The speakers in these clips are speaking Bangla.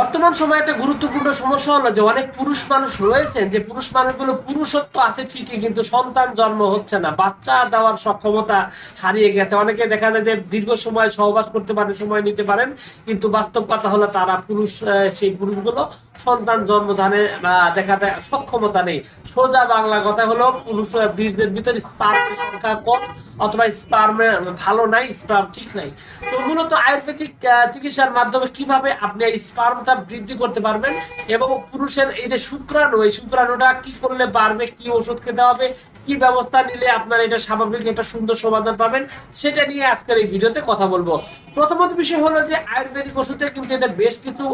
বর্তমান সময়ে একটা গুরুত্বপূর্ণ সমস্যা হলো যে অনেক পুরুষ মানুষ রয়েছেন, যে পুরুষ মানুষগুলো পুরুষত্ব আছে ঠিকই, কিন্তু সন্তান জন্ম হচ্ছে না, বাচ্চা দেওয়ার সক্ষমতা হারিয়ে গেছে। অনেকে দেখা যায় যে দীর্ঘ সময় সহবাস করতে পারেন, সময় নিতে পারেন, কিন্তু বাস্তব কথা হলো তারা পুরুষ সেই পুরুষগুলো সন্তান জন্মদানে আহ, দেখা যায় সক্ষমতা নেই। সোজা বাংলা কথা হলো পুরুষ আহ, বীর্যের ভিতরে স্পার্মের সংখ্যা কম অথবা স্পার্মে ভালো নাই স্পার্ম ঠিক নাই। তো মূলত আয়ুর্বেদিক চিকিৎসার মাধ্যমে কীভাবে আপনি এই স্পার্মটা বৃদ্ধি করতে পারবেন এবং পুরুষের এই যে শুক্রাণু এই শুক্রাণুটা কি করলে বাড়বে কি ওষুধ খেতে হবে কি ব্যবস্থা নিলে আপনার এটা স্বাভাবিক একটা সুন্দর সমাধান পাবেন সেটা নিয়ে আজকের এই ভিডিওতে কথা বলব। প্রথমত বিষয় হলো যে আয়ুর্বেদিক ওষুধে কিন্তু এটা বেশ কিছু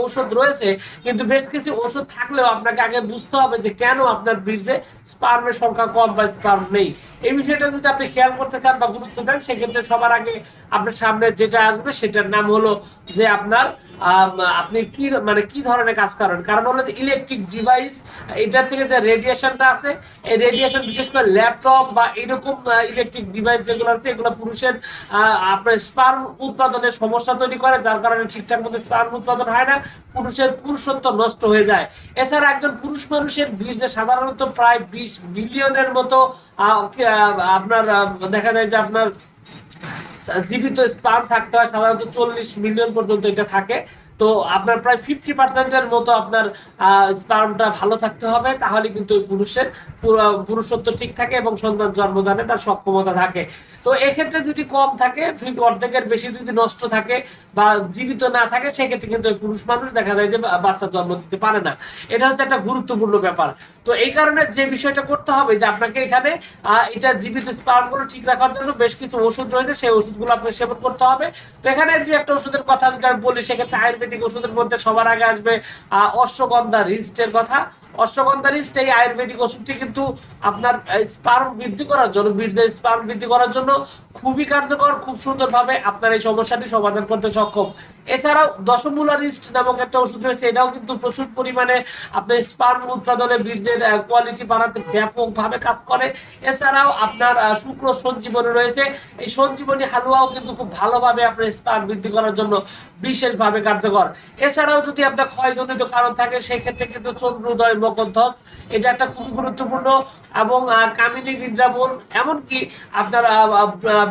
ঔষধ রয়েছে। কিন্তু বেশ কিছু ওষুধ থাকলেও আপনাকে আগে বুঝতে হবে যে কেন আপনার বীর্যে স্পার্মের সংখ্যা কম বা স্পার্ম নেই। এই বিষয়টা যদি আপনি খেয়াল করতে চান বা গুরুত্ব দেন, সেক্ষেত্রে সবার আগে আপনার সামনে যেটা আসবে, সেটার নাম হলো যে আপনার আপনি কি মানে কি ধরনের কাজ করেন? কারণ হলো ইলেকট্রিক ডিভাইস এটা থেকে যে রেডিয়েশনটা আছে, এই রেডিয়েশন বিশেষ করে ল্যাপটপ বা এরকম ইলেকট্রিক ডিভাইস যেগুলো আছে, এগুলো পুরুষের আপনার স্পার্ম উৎপাদনের সমস্যা তৈরি করে, যার কারণে ঠিকঠাক মতো স্পার্ম উৎপাদন হয় না, পুরুষের পুরুষত্ব নষ্ট হয়ে যায়। এছাড়া একজন পুরুষ মানুষের বীর্যে সাধারণত প্রায় বিশ বিলিয়নের মতো আপনার দেখা যায় যে আপনার জীবিত স্পার্ম থাকতে হয়, সাধারণত চল্লিশ মিলিয়ন পর্যন্ত এটা থাকে। তো আপনার প্রায় ফিফটি পার্সেন্টের মতো আপনার স্পার্মটা ভালো থাকতে হবে, তাহলে কিন্তু ওই পুরুষের পুরুষত্ব ঠিক থাকে এবং সন্তান জন্মদানে তার সক্ষমতা থাকে। তো এক্ষেত্রে যদি কম থাকে অর্ধেকের বেশি যদি নষ্ট থাকে বা জীবিত না থাকে, সেক্ষেত্রে কিন্তু ওই পুরুষ মানুষ দেখা যায় যে বাচ্চা জন্ম দিতে পারে না। এটা হচ্ছে একটা গুরুত্বপূর্ণ ব্যাপার। তো এই কারণে যে বিষয়টা করতে হবে যে আপনাকে এখানে এটা জীবিত স্পার্মগুলো ঠিক রাখার জন্য বেশ কিছু ওষুধ রয়েছে, সেই ওষুধগুলো আপনাকে সেবন করতে হবে। তো এখানে যে একটা ওষুধের কথা আমি বলি, সেক্ষেত্রে আয়ুর্বেদিক ওষুধের মধ্যে সবার আগে আসবে অশ্বগন্ধা রিস্টের কথা। অশ্বগন্ধা রিস্ট এই আয়ুর্বেদিক ওষুধটি কিন্তু আপনার স্পার্ম বৃদ্ধি করার জন্য বীর্যের স্পার্ম বৃদ্ধি করার জন্য খুবই কার্যকর, খুব সুন্দরভাবে আপনার এই সমস্যাটি সমাধান করতে সক্ষম। এছাড়াও দশমূলা রিস্ট নামক একটা ওষুধ রয়েছে, এটাও কিন্তু প্রচুর পরিমাণে আপনার স্পার্ম উৎপাদনে বীর্যের কোয়ালিটি বাড়াতে ব্যাপকভাবে কাজ করে। এছাড়াও আপনার শুক্র সঞ্জীবনী রয়েছে, এই সঞ্জীবনী হালুয়াও কিন্তু খুব ভালোভাবে আপনার স্পার্ম বৃদ্ধি করার জন্য বিশেষভাবে কার্যকর। এছাড়াও যদি আপনার ক্ষয়জনিত কারণ থাকে, সেক্ষেত্রে কিন্তু চন্দ্রোদয় মকরধ্বজ এটা একটা খুবই গুরুত্বপূর্ণ, এবং কামিনী নিদ্রাবন এমনকি আপনার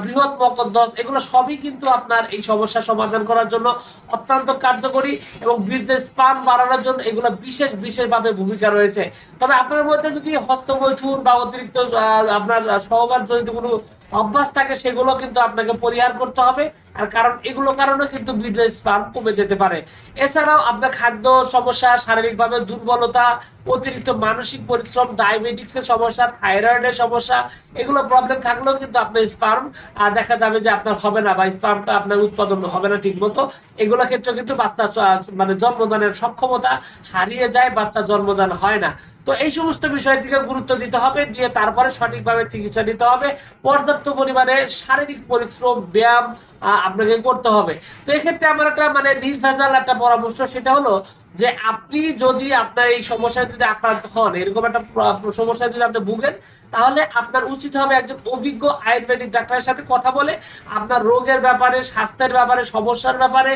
বৃহৎ মকদ্দস, এগুলো সবই কিন্তু আপনার এই সমস্যা সমাধান করার জন্য অত্যন্ত কার্যকরী এবং বীর্যের স্পান বাড়ানোর জন্য এগুলো বিশেষ, বিশেষভাবে ভূমিকা রয়েছে। তবে আপনার মধ্যে যদি হস্তমৈথুন বা অতিরিক্ত আপনার সহবার জনিত কোনো অভ্যাস থাকে সেগুলো কিন্তু আপনাকে পরিহার করতে হবে, আর কারণ এগুলো কারণে কিন্তু বীর্যের স্পাম কমে যেতে পারে। এছাড়াও আপনার খাদ্য সমস্যা, শারীরিকভাবে দুর্বলতা, অতিরিক্ত মানসিক পরিশ্রম ডায়াবেটিক্সের সমস্যা থাইরয়েডের সমস্যা, এগুলো প্রবলেম থাকলেও কিন্তু আপনার স্পার্ম দেখা যাবে যে আপনার হবে না বা স্পার্মটা আপনার উৎপাদন হবে না ঠিক মতো এগুলো ক্ষেত্রে কিন্তু বাচ্চা মানে জন্মদানের সক্ষমতা হারিয়ে যায়, বাচ্চা জন্মদান হয় না। তো এই সমস্ত বিষয়ের দিকে গুরুত্ব দিতে হবে, দিয়ে তারপরে সঠিকভাবে চিকিৎসা নিতে হবে। পর্যাপ্ত পরিমাণে শারীরিক পরিশ্রম, ব্যায়াম আপনাকে করতে হবে। তো এক্ষেত্রে আমার একটা মানে নির্ভেজাল একটা পরামর্শ, সেটা হলো যে আপনি যদি আপনার এই সমস্যায় যদি আক্রান্ত হন, এরকম একটা সমস্যায় যদি আপনি ভুগেন, তাহলে আপনার উচিত হবে একজন অভিজ্ঞ আয়ুর্বেদিক ডাক্তারের সাথে কথা বলে আপনার রোগের ব্যাপারে, স্বাস্থ্যের ব্যাপারে, সমস্যার ব্যাপারে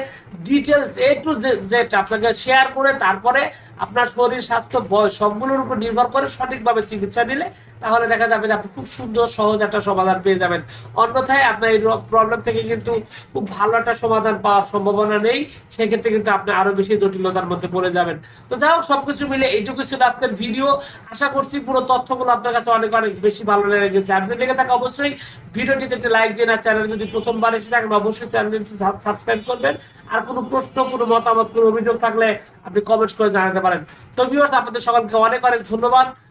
ডিটেলস এ টু জেড আপনাকে শেয়ার করে তারপরে আপনার শরীর স্বাস্থ্য বয়স সবগুলোর উপর নির্ভর করে সঠিকভাবে চিকিৎসা নিলে তাহলে দেখা যাবে যে আপনি খুব সুন্দর, সহজ একটা সমাধান পেয়ে যাবেন। অন্যথায় আপনার এই প্রবলেম থেকে কিন্তু খুব ভালো একটা সমাধান পাওয়ার সম্ভাবনা নেই। সেক্ষেত্রে কিন্তু আপনি আরও বেশি জটিলতার মধ্যে পড়ে যাবেন। তো যাই হোক, সবকিছু মিলে এইটুকু ছিল আজকের ভিডিও আশা করছি পুরো তথ্যগুলো আপনার কাছে অনেক অনেক বেশি ভালো লেগে গেছে আপনি লেগে থাকে অবশ্যই ভিডিওটিতে একটা লাইক দিন আর চ্যানেল যদি প্রথমবার এসে থাকেন, অবশ্যই চ্যানেলটি সাবস্ক্রাইব করবেন। আর কোনো প্রশ্ন, কোনো মতামত, কোনো অভিযোগ থাকলে আপনি কমেন্টস করে জানাতে পারেন। তো ভিউয়ার্স আপনাদের সকলকে অনেক অনেক ধন্যবাদ।